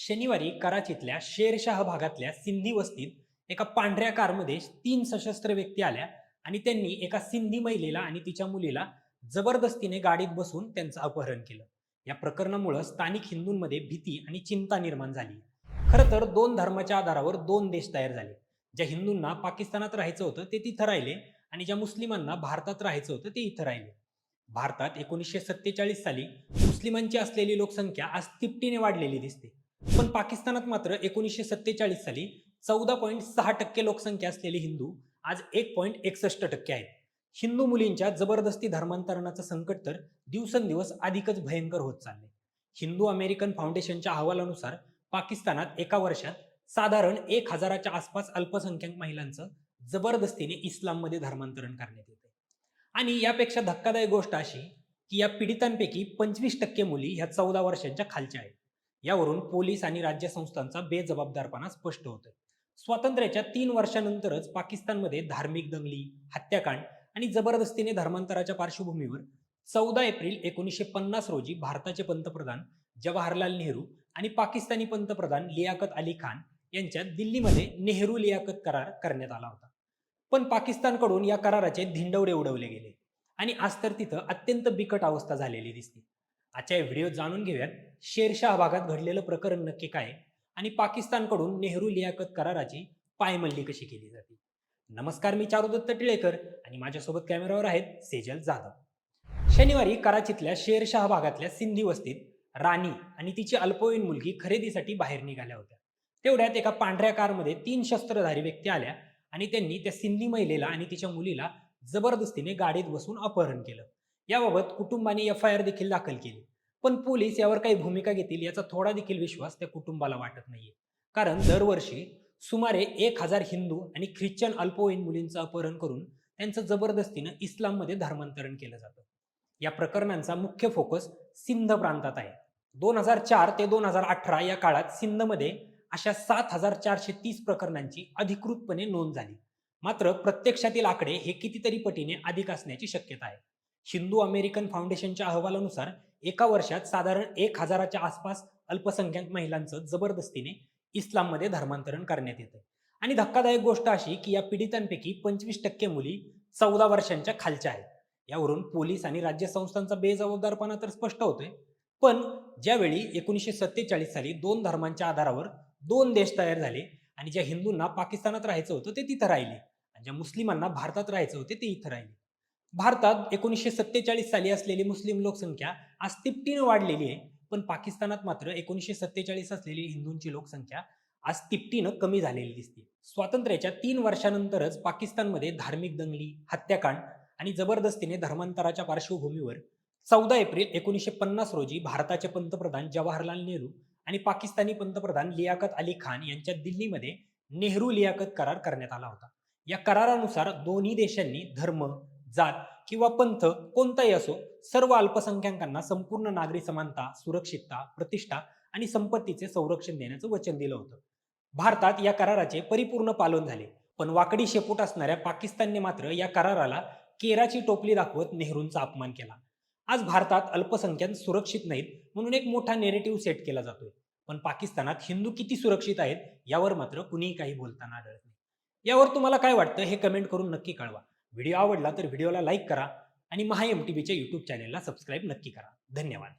शनिवारी कराचीतल्या शेरशाह भागातल्या सिंधी वस्तीत एका पांढऱ्या कारमध्ये तीन सशस्त्र व्यक्ती आल्या आणि त्यांनी एका सिंधी महिलेला आणि तिच्या मुलीला जबरदस्तीने गाडीत बसून त्यांचं अपहरण केलं. या प्रकरणामुळं स्थानिक हिंदूंमध्ये भीती आणि चिंता निर्माण झाली. खरं तर दोन धर्माच्या आधारावर दोन देश तयार झाले. ज्या हिंदूंना पाकिस्तानात राहायचं होतं ते तिथं राहिले आणि ज्या मुस्लिमांना भारतात राहायचं होतं ते इथं राहिले. भारतात एकोणीसशे सत्तेचाळीस साली मुस्लिमांची असलेली लोकसंख्या आज तिपटीने वाढलेली दिसते. पण पाकिस्तानात मात्र एकोणीसशे सत्तेचाळीस साली चौदा पॉईंट सहा टक्के लोकसंख्या असलेले हिंदू आज एक पॉईंट एकसष्ट टक्के आहेत. हिंदू मुलींच्या जबरदस्ती धर्मांतरणाचं संकट तर दिवसेंदिवस अधिकच भयंकर होत चालले हिंदू अमेरिकन फाउंडेशनच्या अहवालानुसार पाकिस्तानात एका वर्षात साधारण एक हजाराच्या आसपास अल्पसंख्याक महिलांचं जबरदस्तीने इस्लाममध्ये धर्मांतरण करण्यात येते आणि यापेक्षा धक्कादायक गोष्ट अशी की या पीडितांपैकी पंचवीस टक्के मुली ह्या चौदा वर्षांच्या खालच्या आहेत. यावरून पोलीस आणि राज्य संस्थांचा बेजबाबदारपणा स्पष्ट होतोय. स्वातंत्र्याच्या तीन वर्षानंतरच पाकिस्तानमध्ये धार्मिक दंगली हत्याकांड आणि जबरदस्तीने धर्मांतराच्या पार्श्वभूमीवर चौदा एप्रिल एकोणीसशे पन्नास रोजी भारताचे पंतप्रधान जवाहरलाल नेहरू आणि पाकिस्तानी पंतप्रधान लियाकत अली खान यांच्यात दिल्लीमध्ये नेहरू लियाकत करार करण्यात आला होता. पण पाकिस्तानकडून या कराराचे धिंडवडे उडवले गेले आणि आज तर तिथं अत्यंत बिकट अवस्था झालेली दिसते. आजच्या या व्हिडिओ जाणून घेऊयात शेरशाह भागात घडलेलं प्रकरण नक्की काय आणि पाकिस्तानकडून नेहरू लियाकत कराराची पायमल्ली कशी केली जाते? नमस्कार मी चारुदत्त टिळेकर आणि माझ्यासोबत कॅमेरावर आहेत सेजल जाधव. शनिवारी कराचीतल्या शेरशाह भागातल्या सिंधी वस्तीत राणी आणि तिची अल्पवयीन मुलगी खरेदीसाठी बाहेर निघाल्या होत्या. तेवढ्यात एका पांढऱ्या कारमध्ये तीन शस्त्रधारी व्यक्ती आल्या आणि त्यांनी त्या सिंधी महिलेला आणि तिच्या मुलीला जबरदस्तीने गाडीत बसून अपहरण केलं. याबाबत कुटुंबाने एफ आय आर देखील दाखल केली. पण पोलीस यावर काही भूमिका घेतील याचा थोडा देखील विश्वास त्या कुटुंबाला वाटत नाहीये. कारण दरवर्षी सुमारे एक हजार हिंदू आणि ख्रिश्चन अल्पवयीन मुलींचं अपहरण करून त्यांचं जबरदस्तीनं इस्लाममध्ये धर्मांतरण केलं जातं. या प्रकरणांचा मुख्य फोकस सिंध प्रांतात आहे. दोन हजार चार ते दोन हजार अठरा या काळात सिंधमध्ये अशा सात हजार चारशे तीस प्रकरणांची अधिकृतपणे नोंद झाली. मात्र प्रत्यक्षातील आकडे हे कितीतरी पटीने अधिक असण्याची शक्यता आहे. हिंदू अमेरिकन फाउंडेशनच्या अहवालानुसार एका वर्षात साधारण एक हजाराच्या आसपास अल्पसंख्याक महिलांचं जबरदस्तीने इस्लाममध्ये धर्मांतरण करण्यात येतं. आणि धक्कादायक गोष्ट अशी की या पीडितांपैकी पंचवीस टक्के मुली चौदा वर्षांच्या खालच्या आहेत. यावरून पोलीस आणि राज्य संस्थांचा बेजबाबदारपणा तर स्पष्ट होतोय. पण ज्यावेळी एकोणीसशे सत्तेचाळीस साली दोन धर्मांच्या आधारावर दोन देश तयार झाले आणि ज्या हिंदूंना पाकिस्तानात राहायचं होतं ते तिथं राहिले. आणि ज्या मुस्लिमांना भारतात राहायचं होते ते इथं राहिले. भारतात एकोणीसशे सत्तेचाळीस साली असलेली मुस्लिम लोकसंख्या आज तिपटीनं वाढलेली आहे. पण पाकिस्तानात मात्र एकोणीसशे सत्तेचाळीस असलेली हिंदूंची लोकसंख्या आज तिपटीनं कमी झालेली दिसते. स्वातंत्र्याच्या तीन वर्षानंतरच पाकिस्तानमध्ये धार्मिक दंगली हत्याकांड आणि जबरदस्तीने धर्मांतराच्या पार्श्वभूमीवर चौदा एप्रिल एकोणीसशे पन्नास रोजी भारताचे पंतप्रधान जवाहरलाल नेहरू आणि पाकिस्तानी पंतप्रधान लियाकत अली खान यांच्या दिल्लीमध्ये नेहरू लियाकत करार करण्यात आला होता. या करारानुसार दोन्ही देशांनी धर्म जात किंवा पंथ कोणताही असो सर्व अल्पसंख्याकांना संपूर्ण नागरी समानता सुरक्षितता प्रतिष्ठा आणि संपत्तीचे संरक्षण देण्याचं वचन दिलं होतं. भारतात या कराराचे परिपूर्ण पालन झाले पण वाकडी शेपूट असणाऱ्या पाकिस्तानने मात्र या कराराला केराची टोपली दाखवत नेहरूंचा अपमान केला. आज भारतात अल्पसंख्याक सुरक्षित नाहीत म्हणून एक मोठा नेरेटिव्ह सेट केला जातोय. पण पाकिस्तानात हिंदू किती सुरक्षित आहेत यावर मात्र कुणीही काही बोलताना आढळत नाही. यावर तुम्हाला काय वाटतं हे कमेंट करून नक्की कळवा. व्हिडिओ आवडला तर व्हिडिओला लाईक करा आणि महा एम टी व्हीच्या यूट्यूब चॅनेलला सबस्क्राईब नक्की करा. धन्यवाद.